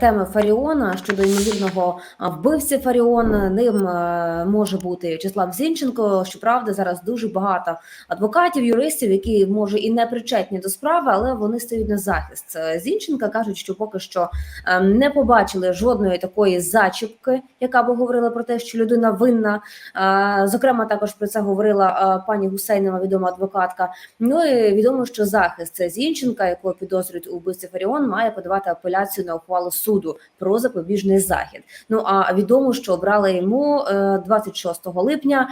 Теми Фаріона щодо ймовірного вбивці Фаріон ним е, може бути В'ячеслав Зінченко. Щоправда, зараз дуже багато адвокатів, юристів, які може і не причетні до справи, але вони стають на захист Е, Зінченка. кажуть, що поки що е, не побачили жодної такої зачіпки, яка би говорила про те, що людина винна. Зокрема, також про це говорила пані Гусейнова, відома адвокатка. Ну і відомо, що захист Зінченка, якого підозрюють у вбивстві Фаріон, має подавати апеляцію на ухвалу про запобіжний захід. Ну а відомо, що обрали йому е, 26 липня.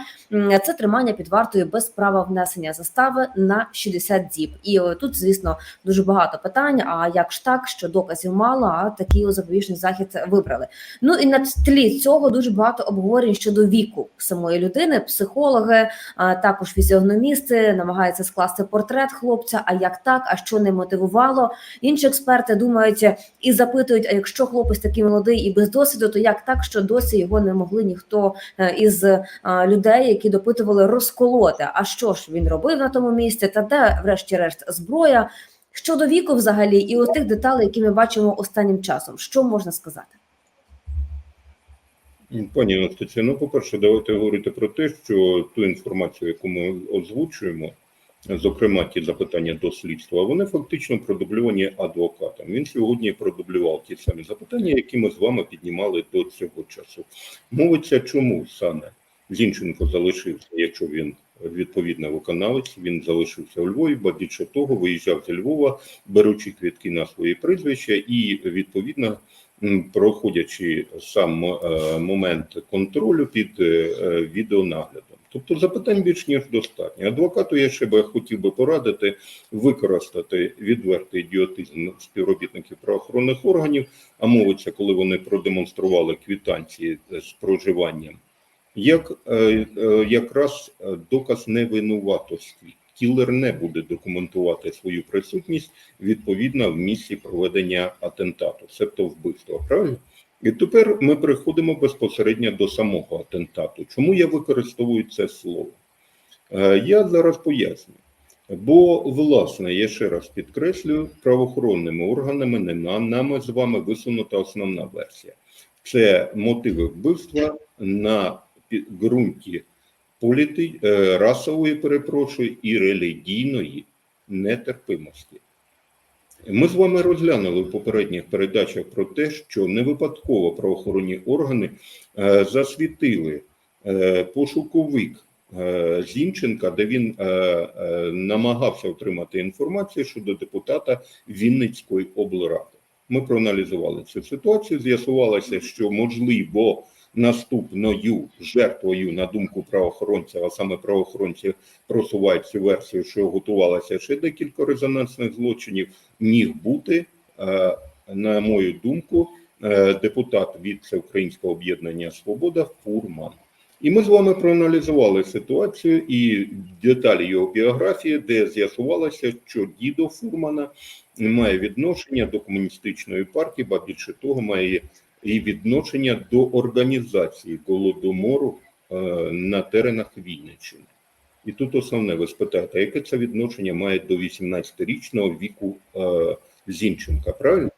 Це тримання під вартою без права внесення застави на 60 діб. І е, тут, звісно, дуже багато питань. А як ж так, що доказів мало, а такий запобіжний захід вибрали? Ну і на тлі цього дуже багато обговорень щодо віку самої людини. Психологи, а також фізіогномісти намагаються скласти портрет хлопця. А як так? А що не мотивувало? Інші експерти думають і запитують: а якщо хлопець такий молодий і без досвіду, то як так, що досі його не могли ніхто е, із е, людей, які допитували, розколоти? А що ж він робив на тому місці? Та де, врешті-решт, зброя? Щодо віку, взагалі, і от тих деталей, які ми бачимо останнім часом, що можна сказати? Пані Анастасія, ну, по-перше, давайте говорити про те, що ту інформацію, яку ми озвучуємо, зокрема ті запитання до слідства, вони фактично продубльовані адвокатом. Він сьогодні продублював ті самі запитання, які ми з вами піднімали до цього часу. Мовиться, чому саме Зінченко залишився, якщо він відповідно виконавець, він залишився у Львові, бо більше того, виїжджав зі Львова, беручи квітки на свої прізвища, і відповідно проходячи сам е, момент контролю під е, е, відеонаглядом. Тобто запитань більш ніж достатньо. Адвокату я ще би хотів би порадити використати відвертий ідіотизм співробітників правоохоронних органів, а мовиться, коли вони продемонстрували квітанції з проживанням, як е, е, якраз е, доказ невинуватості. Кілер не буде документувати свою присутність відповідно в місці проведення атентату, себто вбивства. Правильно? І тепер ми переходимо безпосередньо до самого атентату. Чому я використовую це слово? Е, Я зараз поясню. Бо, власне, я ще раз підкреслюю, правоохоронними органами не нам, нами з вами висунута основна версія. Це мотиви вбивства на ґрунті політи, е, расової, перепрошую, і релігійної нетерпимості. Ми з вами розглянули в попередніх передачах про те, що не випадково правоохоронні органи е, засвітили е, пошуковик е, Зінченка, де він намагався отримати інформацію щодо депутата Вінницької облради. Ми проаналізували цю ситуацію. З'ясувалося, що можливо наступною жертвою, на думку правоохоронців, а саме правоохоронці просувають цю версію, що готувалося ще декілька резонансних злочинів, міг бути, е, на мою думку, е, депутат від Всеукраїнського об'єднання Свобода Фурман. І ми з вами проаналізували ситуацію і деталі його біографії, де з'ясувалося, що дідо Фурмана має відношення до комуністичної партії, ба більше того, має і відношення до організації голодомору е, на теренах Вінниччини. І тут основне, ви спитаєте, яке це відношення має до 18-річного віку е, Зінченка, правильно?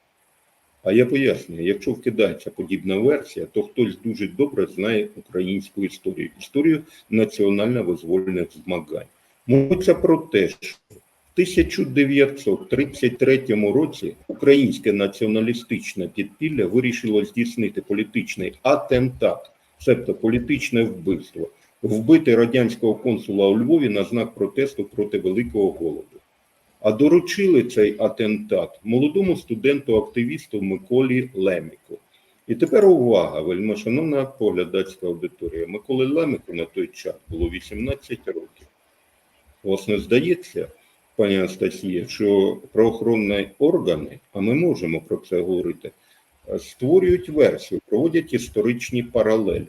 А я пояснюю, якщо вкидається подібна версія, то хтось дуже добре знає українську історію, історію національно-визвольних змагань. Мовиться про те, що 1933 році українське націоналістичне підпілля вирішило здійснити політичний атентат, себто політичне вбивство, вбити радянського консула у Львові на знак протесту проти великого голоду. А доручили цей атентат молодому студенту-активісту Миколі Леміку. І тепер увага, вельмишановна поглядацька аудиторія. Миколи Леміку на той час було 18 років. Власне, здається, пані Анастасія, що правоохоронні органи, а ми можемо про це говорити, е, створюють версію, проводять історичні паралелі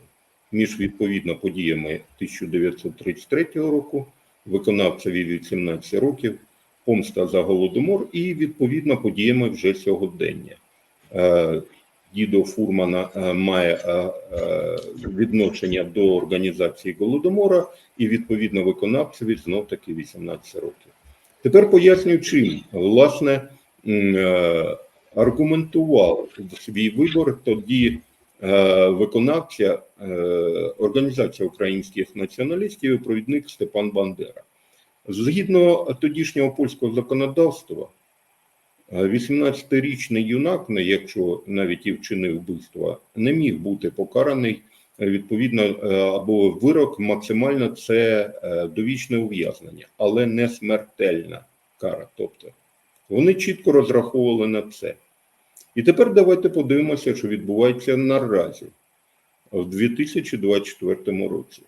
між відповідно подіями 1933 року, виконавцеві 18 років, помста за голодомор і відповідно подіями вже сьогодення. Е, Дідо Фурмана е, має відношення до організації голодомора і відповідно виконавцеві знов таки 18 років. Тепер пояснюю, чим власне е, аргументував свій вибор тоді е, виконавця е, Організація українських націоналістів і провідник Степан Бандера. Згідно тодішнього польського законодавства, е, 18-річний юнак, не якщо навіть і вчинив вбивство, не міг бути покараний відповідно е, або вирок максимально це е, довічне ув'язнення, але не смертельна кара. Тобто вони чітко розраховували на це. І тепер давайте подивимося, що відбувається наразі в 2024 році,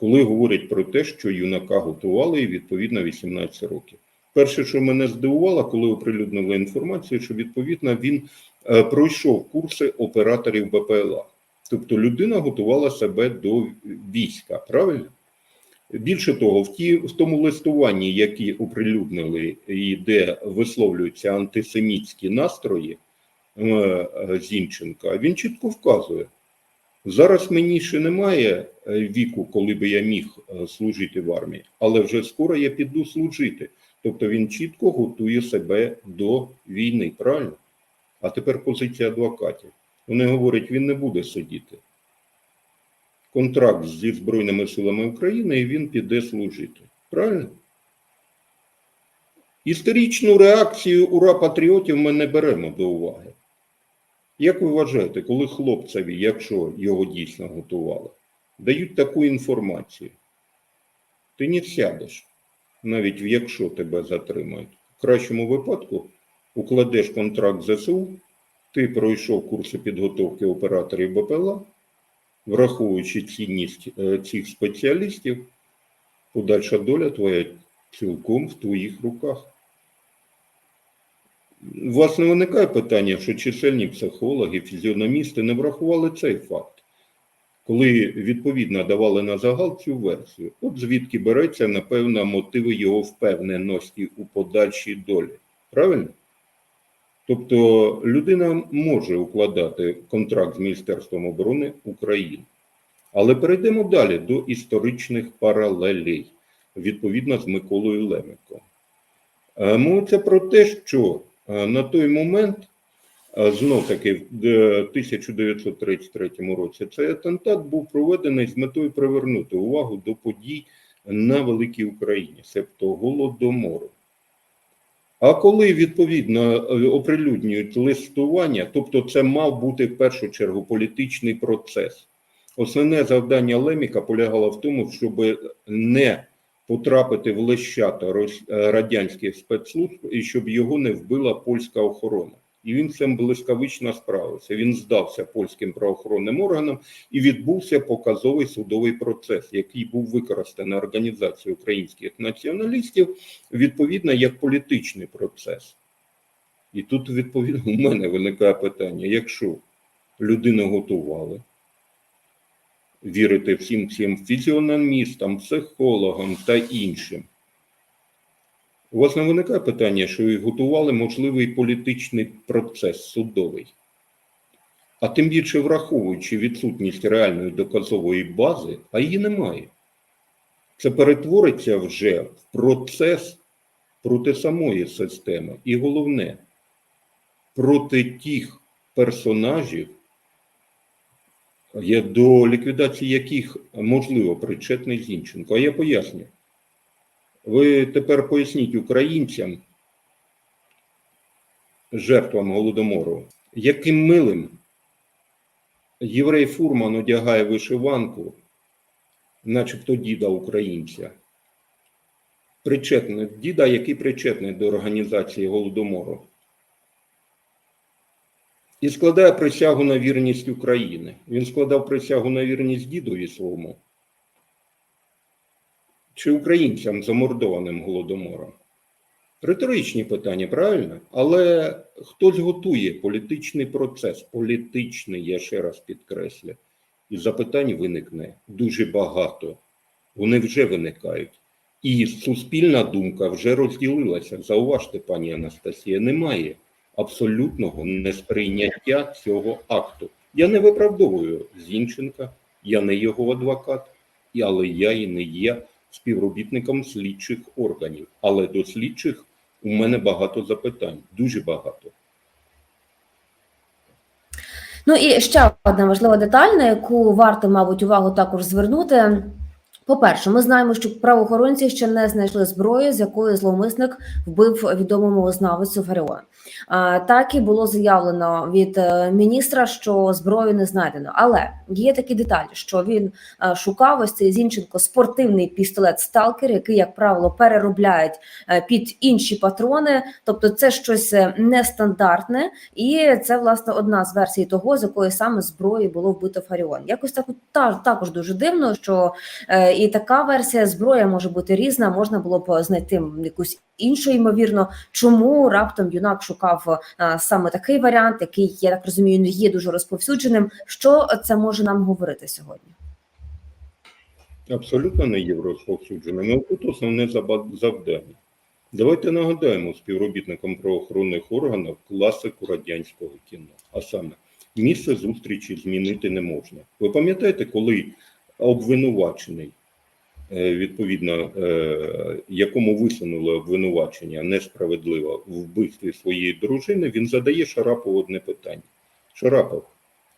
коли говорять про те, що юнака готували і відповідно 18 років. Перше, що мене здивувало, коли оприлюднили інформацію, що відповідно він е, пройшов курси операторів БПЛА. Тобто людина готувала себе до війська, правильно? Більше того, в ті в тому листуванні, які оприлюднили, і де висловлюються антисемітські настрої е, е, Зінченка, він чітко вказує: зараз мені ще немає е, віку, коли би я міг е, служити в армії, але вже скоро я піду служити. Тобто він чітко готує себе до війни, правильно? А тепер позиція адвокатів. Вони говорять, він не буде сидіти контракт зі Збройними силами України, і він піде служити. Правильно? Історичну реакцію ура патріотів ми не беремо до уваги. Як ви вважаєте, коли хлопцеві, якщо його дійсно готували, дають таку інформацію, ти не сядеш, навіть якщо тебе затримають. В кращому випадку укладеш контракт ЗСУ, ти пройшов курси підготовки операторів БПЛА, враховуючи цінність е, цих спеціалістів, подальша доля твоя цілком в твоїх руках. У вас не виникає питання, що чисельні психологи, фізіономісти не врахували цей факт, коли відповідно давали на загал цю версію. От звідки береться, напевно, мотиви його впевненості у подальшій долі. Правильно? Тобто людина може укладати контракт з Міністерством оборони України. Але перейдемо далі до історичних паралелей, відповідно з Миколою Лемиком. Е, Мовиться про те, що е, на той момент, е, знов таки в е, 1933 році, цей атентат був проведений з метою привернути увагу до подій на Великій Україні, себто Голодомору. А коли відповідно е, оприлюднюють листування, тобто це мав бути в першу чергу політичний процес. Основне завдання Леміка полягало в тому, щоб не потрапити в лещата е, радянських спецслужб і щоб його не вбила польська охорона. І він цим блискавично справився. Він здався польським правоохоронним органам і відбувся показовий судовий процес, який був використаний організацією українських націоналістів відповідно як політичний процес. І тут, відповідно, у мене виникає питання: якщо людину готували, вірити всім цим фізіономістам, психологам та іншим, у вас не виникає питання, що і готували можливий політичний процес судовий. А тим більше враховуючи відсутність реальної доказової бази, а її немає. Це перетвориться вже в процес проти самої системи. І головне, проти тих персонажів, до ліквідації яких можливо причетний Зінченко. А я поясню. Ви тепер поясніть українцям, жертвам голодомору, яким милим єврей Фурман одягає вишиванку, начебто діда українця. Причетний, діда, який причетний до організації голодомору. І складає присягу на вірність України. Він складав присягу на вірність дідові своєму чи українцям замордованим голодомором? Риторичні питання, правильно? Але хтось готує політичний процес, політичний, я ще раз підкреслю, і запитань виникне дуже багато. Вони вже виникають. І суспільна думка вже розділилася. Зауважте, пані Анастасія, немає абсолютного несприйняття цього акту. Я не виправдовую Зінченка, я не його адвокат, але я і не є співробітником слідчих органів. Але до слідчих у мене багато запитань, дуже багато. Ну і ще одна важлива деталь, на яку варто, мабуть, увагу також звернути. По-перше, ми знаємо, що правоохоронці ще не знайшли зброю, з якої зловмисник вбив відому мовознавицю Фаріон. А, Так і було заявлено від е, міністра, що зброю не знайдено. Але є такі деталі, що він е, шукав ось цей Зінченко спортивний пістолет Сталкер, який, як правило, переробляють е, під інші патрони. Тобто, це щось нестандартне, і це власне одна з версій того, з якої саме зброї було вбито Фаріон. Якось так також дуже дивно, що і така версія зброя може бути різна. Можна було б знайти якусь іншу ймовірно. Чому раптом юнак шукав е, саме такий варіант, який я так розумію, не є дуже розповсюдженим. Що це може нам говорити сьогодні? Абсолютно не є розповсюдженими. Ну, Тут основне завдання. Давайте нагадаємо співробітникам правоохоронних органів класику радянського кіно. А саме, місце зустрічі змінити не можна. Ви пам'ятаєте, коли обвинувачений, е, відповідно, е, якому висунули обвинувачення несправедливо в вбивстві своєї дружини, він задає Шарапову одне питання. Шарапов,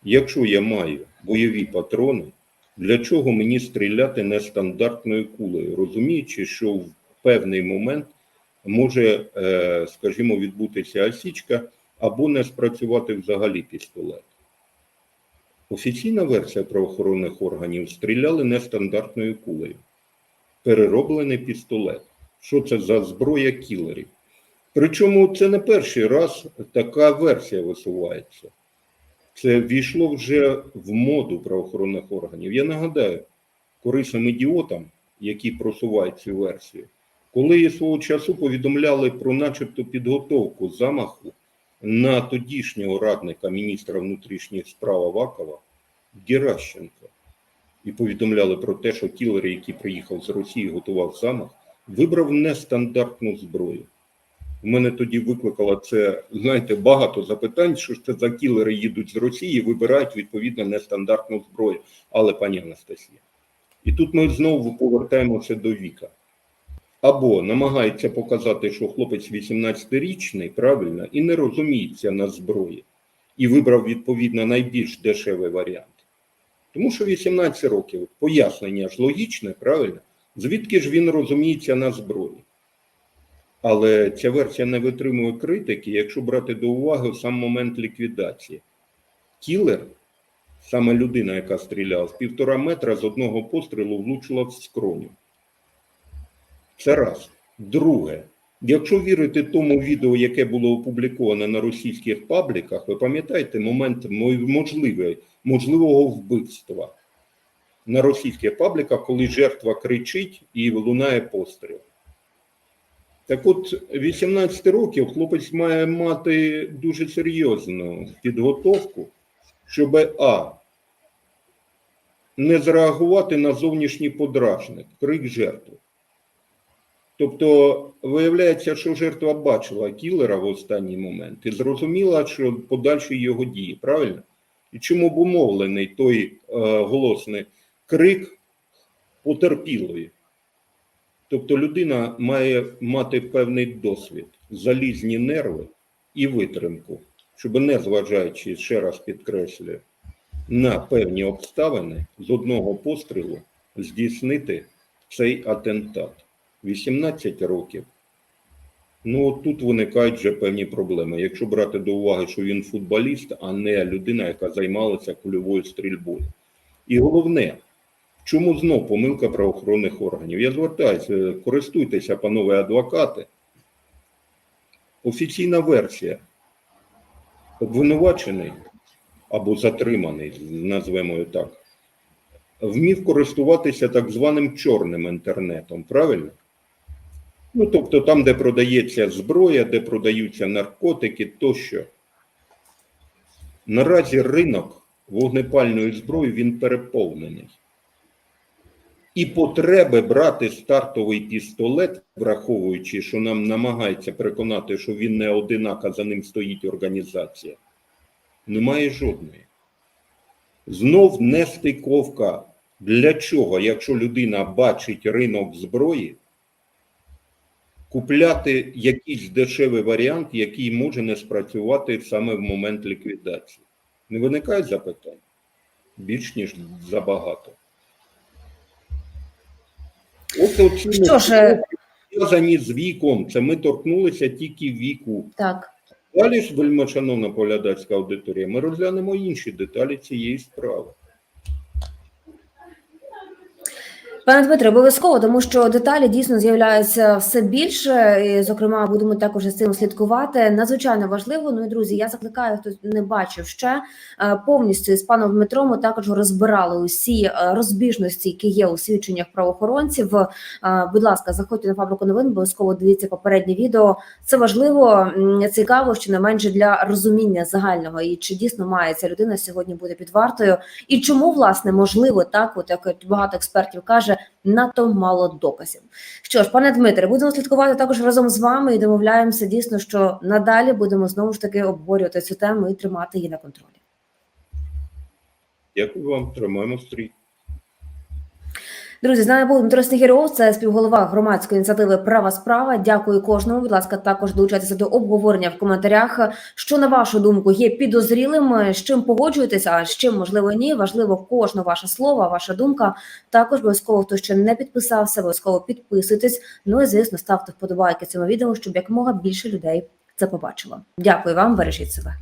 якщо я маю бойові патрони, для чого мені стріляти нестандартною кулею, розуміючи, що в певний момент може, е, скажімо, відбутися осічка або не спрацювати взагалі пістолет. Офіційна версія правоохоронних органів стріляли нестандартною кулею. Перероблений пістолет. Що це за зброя кілерів? Причому це не перший раз така версія висувається. Це війшло вже в моду правоохоронних органів. Я нагадаю корисним ідіотам, які просувають цю версію, коли свого часу повідомляли про начебто підготовку замаху на тодішнього радника міністра внутрішніх справ Авакова Геращенка, і повідомляли про те, що кілер, який приїхав з Росії, готував замах, вибрав нестандартну зброю. У мене тоді викликало це, знаєте, багато запитань, що ж це за кілери їдуть з Росії, вибирають відповідно нестандартну зброю. Але пані Анастасія, і тут ми знову повертаємося до віка. Або намагається показати, що хлопець 18-річний, правильно, і не розуміється на зброї, і вибрав відповідно найбільш дешевий варіант. Тому що 18 років пояснення ж логічне, правильно, звідки ж він розуміється на зброї. Але ця версія не витримує критики, якщо брати до уваги сам момент ліквідації. Кілер, саме людина, яка стріляла, з півтора метра з одного пострілу влучила в скроню. Це раз. Друге, якщо вірити тому відео, яке було опубліковане на російських пабліках, ви пам'ятаєте момент можливий, можливого вбивства на російських пабліках, коли жертва кричить і лунає постріл. Так от, 18 років хлопець має мати дуже серйозну підготовку, щоб А. Не зреагувати на зовнішній подражник, крик жертви. Тобто, виявляється, що жертва бачила кілера в останній момент і зрозуміла, що подальші його дії, правильно? І чому обумовлений той е, голосний крик потерпілої? Тобто людина має мати певний досвід, залізні нерви і витримку, щоб не зважаючи, ще раз підкреслюю, на певні обставини з одного пострілу здійснити цей атентат. 18 років. Ну, от тут виникають вже певні проблеми. Якщо брати до уваги, що він футболіст, а не людина, яка займалася кульовою стрільбою. І головне, Чому знов помилка правоохоронних органів? Я звертаюся, користуйтеся, панове адвокати. Офіційна версія. Обвинувачений або затриманий, назвемо його так, вмів користуватися так званим чорним інтернетом, правильно? Ну, тобто там, де продається зброя, де продаються наркотики тощо. Наразі ринок вогнепальної зброї він переповнений. І потреби брати стартовий пістолет, враховуючи, що нам намагається переконати, що він не одинак, а за ним стоїть організація, немає жодної. Знов нестиковка. Для чого, якщо людина бачить ринок зброї, купляти якийсь дешевий варіант, який може не спрацювати саме в момент ліквідації? Не виникає запитань? Більш ніж забагато. От оці Що ж, е, зв'язані з віком, це ми торкнулися тільки віку. Так. Далі ж, вельми шановна поглядацька аудиторія, ми розглянемо інші деталі цієї справи. Пане Дмитре, обов'язково, тому що деталі дійсно з'являються все більше. І, зокрема, будемо також з цим слідкувати. Надзвичайно важливо. Ну і друзі, я закликаю, хто не бачив ще е, повністю з паном Дмитром. Ми також розбирали усі е, розбіжності, які є у свідченнях правоохоронців. Е, Будь ласка, заходьте на фабрику новин. Обов'язково дивіться попереднє відео. Це важливо, цікаво, що не менше для розуміння загального і чи дійсно має ця людина сьогодні бути під вартою, і чому власне можливо так, от як багато експертів каже, надто мало доказів. Що ж, пане Дмитре, будемо слідкувати також разом з вами і домовляємося дійсно, що надалі будемо знову ж таки обговорювати цю тему і тримати її на контролі. Дякую вам, тримаємо стрій. Друзі, з нами був Дмитро Снігіров, це співголова громадської ініціативи Права справа. Дякую кожному. Будь ласка, також долучайтеся до обговорення в коментарях. Що на вашу думку є підозрілим? З чим погоджуєтеся, а з чим можливо ні? Важливо кожне ваше слово, ваша думка. Також обов'язково, хто ще не підписався, обов'язково підписуйтесь. Ну і звісно, ставте вподобайки цьому відео, щоб якомога більше людей це побачило. Дякую вам, бережіть себе.